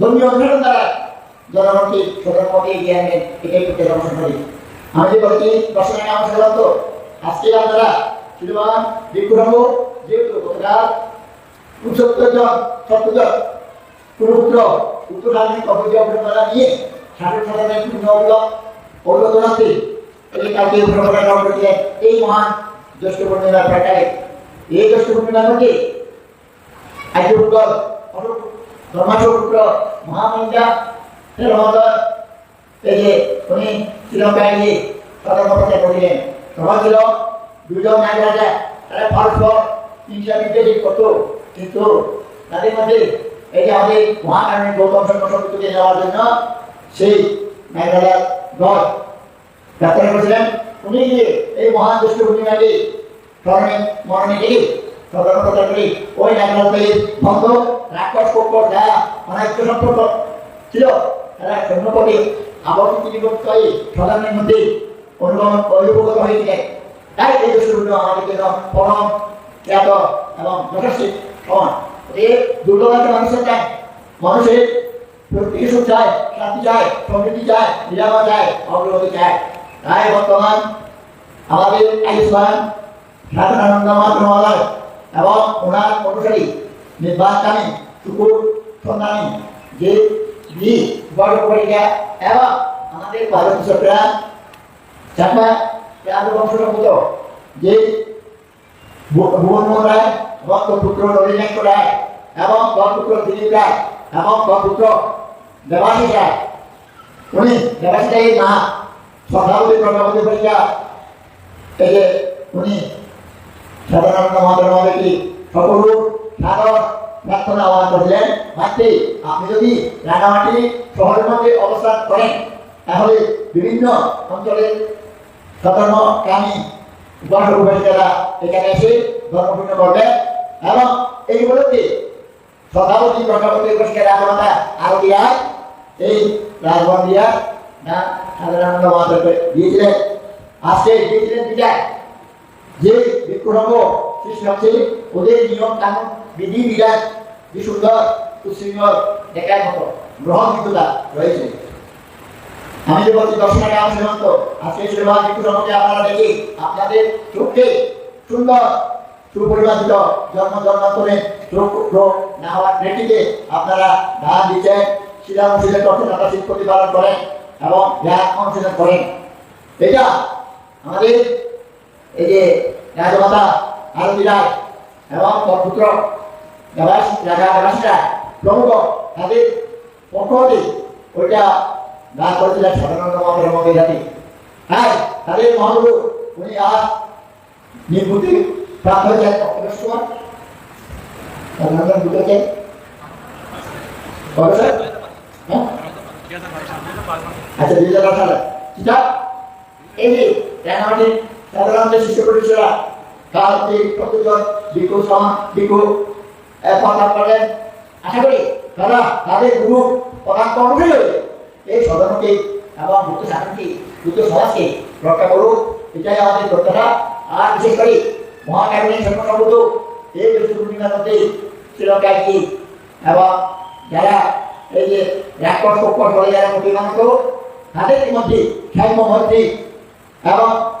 ধর্মীয় অনুসরণ দ্বারা জনগণকে সদনমতে এগিয়ে আনবেন এটাই করতে গবেষণা করি। আমি যে বলছি দর্শনের নাম সাধারণত আজকে আপনারা শ্রীমান বিক্রম যেহেতু গতকাল উনসত্তর জন সত্তর জন, কুরুপুত্র উত্তর রাজনীতি কবজি অগ্রতা নিয়ে ষাটের সাধারণের পূর্ণ অবলম্ব অবলম্বনাতে এই কালকে উপরকরণ গ্রহণ এই মহান পূর্ণিমার প্রাকারে এই জ্যৈষ্ঠ আইজুদ্দল ধর্মাশপুত্র মহামঞ্জা রহমদর এই যে উনি শ্রীলঙ্কায় গিয়ে সতর্কতা করিলেন তখন ছিল দুজন নাগ রাজা, তারা পরস্পর হিংসা বিদ্বেষী করতো, কিন্তু তাদের মধ্যে এই যে আমাদের মহাকারণী গৌতম শর্মা যাওয়ার জন্য সেই নাগরাজার দল যাত্রা করেছিলেন। উনি গিয়ে এই মহান দুষ্ট পূর্ণিমাকে স্মরণে মরণে গিয়ে করে ওই নাগরাজের ভক্ত রাক্ষস পক্ষ যারা অনায়ত্ত সম্পর্ক ছিল, তারা সৈন্যপদে আবর্তিত বিভক্ত হয়ে সদানের মধ্যে অনুগমন অভিভূত হয়েছিলেন তাই এই আমাদের জন্য এবং যথেষ্ট সমান এই মানুষের চায়, মানুষের সুখ চায়, শান্তি চায়, সমৃদ্ধি চায় নিরাময় চায়, অগ্রগতি বর্তমান আমাদের আয়ুষ্মান সাধারণানন্দ মহাত্মালয় এবং ওনার অনুসারী নির্বাচনী শুকুর সন্ধানী যে বি বড় পরীক্ষা এবং আমাদের ভারত সরকার চাপা চাঁদ বংশগত যে ভুবনমোহন রায় এবং তোর পুত্র রবীন্দ্রনাথ রায় এবং তোর পুত্র দিলীপ রায় এবং তোর পুত্র দেবাশিস রায়, উনি দেবাশিস রায়ের মা, সভাপতি প্রভাবতী পরীক্ষা এই যে উনি সাধারণত মহাত্মা মহাদেবী সকল সাগর প্রার্থনা আহ্বান করলেন। মাত্রে আপনি যদি রাঙামাটি শহরের মধ্যে অবস্থান করেন, তাহলে বিভিন্ন অঞ্চলের সাধারণ কামি এখানে এসে ধর্মপূর্ণ করবেন এবং এই উপলক্ষে সভাপতি, প্রজাপতি পুরস্কার আরবিয়া এই রাজবন্দিয়া না সাধারণত মহাদেবকে দিয়েছিলেন। আজকে দিয়েছিলেন বিদায়। যে বিক্ষোভ সৃষ্টি হচ্ছে, ওদের নিয়ম কানুন, বিধি বিধান, যে সুন্দর সুশৃঙ্খল দেখার মতো গ্রহণযোগ্যতা রয়েছে আমি যে বলছি দর্শনাকে আমার সীমান্ত, আজকে শ্রীমান বিক্ষোভকে আপনারা দেখি, আপনাদের চোখকে সুন্দর সুপরিমাণিত জন্ম জন্মান্তরে চোখ না হওয়ার প্রেক্ষিতে আপনারা ধান দিচ্ছেন, শিলা অনুশীলন করছেন আপনারা শীত প্রতিপালন করেন এবং জ্ঞান অনুশীলন করেন। এটা আমাদের এই যে রাজমাতা আরতি রায় এবং পুত্র দেবাস রাজা দেবাসীরা প্রমুখ তাদের পক্ষ হতে, ওইটা দান করেছিলেন আমাদের জাতি। হ্যাঁ তাদের মহাগুরু উনি আজ নির্বুদ্ধি প্রাপ্ত হয়েছেন অক্টোবর সময় হ্যাঁ? আচ্ছা দুই হাজার সালে ঠিক আছে এই যে সাধারণত শিশু পুরুষরা কালকে প্রতিজন বিকু সমান বিকু কথা করেন আশা করি তারা তাদের গুরু পদার্থ অনুযায়ী এই সদনকে এবং বুদ্ধ শাসনকে বুদ্ধ সমাজকে রক্ষা করুক। এটাই আমাদের প্রত্যাশা আর বিশেষ করে মহাকারণী সর্বসম্মত এই পূর্ণিমার মধ্যে শ্রীলঙ্কায় কি? এবং যারা এই যে রাক্ষস পক্ষ করে যারা প্রতিমানিত তাদের মধ্যে সাম্য এবং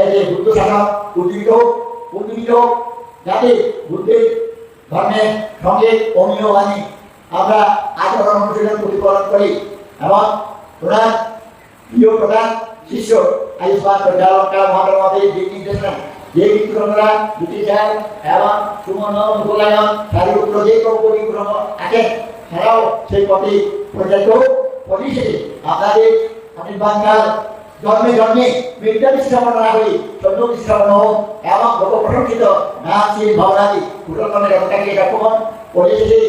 এই যে বুদ্ধ শাসন উজ্জীবিত হোক উজ্জীবিত হোক, যাতে বুদ্ধের ধর্মের সঙ্গে অমীয় বাণী আমরা আচরণ অনুশীলন প্রতিপালন করি এবং ওনার প্রিয় প্রধান শিষ্য আয়ুষ্মান পরিচালকরা মহাত্মা মহাদেব দিক নির্দেশনা, যে বিক্রমরা যায় এবং সুমন, মুকুলায়ন চারিপুত্র যে কৌপরি গ্রহ আছেন, তারাও সেই পথে পরিচালিত পরিশেষে আপনাদের আমি জন্মে জন্মে বিদ্যা বিশ্রামণ না করি সৈন্য বিশ্রামণ হোক, এবং লোক প্রশংসিত নাম শিল ভাবনাদি কুটকর্মের কথাকে লক্ষ্যণ পরিশেষে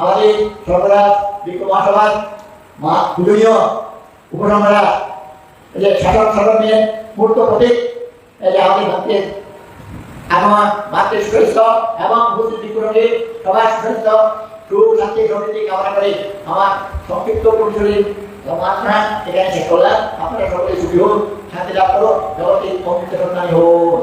আমাদের সর্বরাজ মহাসভার মা পূজনীয় উপসংহারা, এই যে শাসক শাসক নিয়ে মূর্ত প্রতীক, এই যে আমাদের ভক্তের আমার মাতৃ সুস্থ এবং উপস্থিত বিক্ষুরকে সবাই সুস্থ সুখ শান্তি সমৃদ্ধি কামনা করে আমার সংক্ষিপ্ত পরিচয় মাত্রা এখানে শেষ করলাম আপনারা সকলে সুখী হোক শান্তি লাভ করো জগতের অমৃত সন্তানী হোক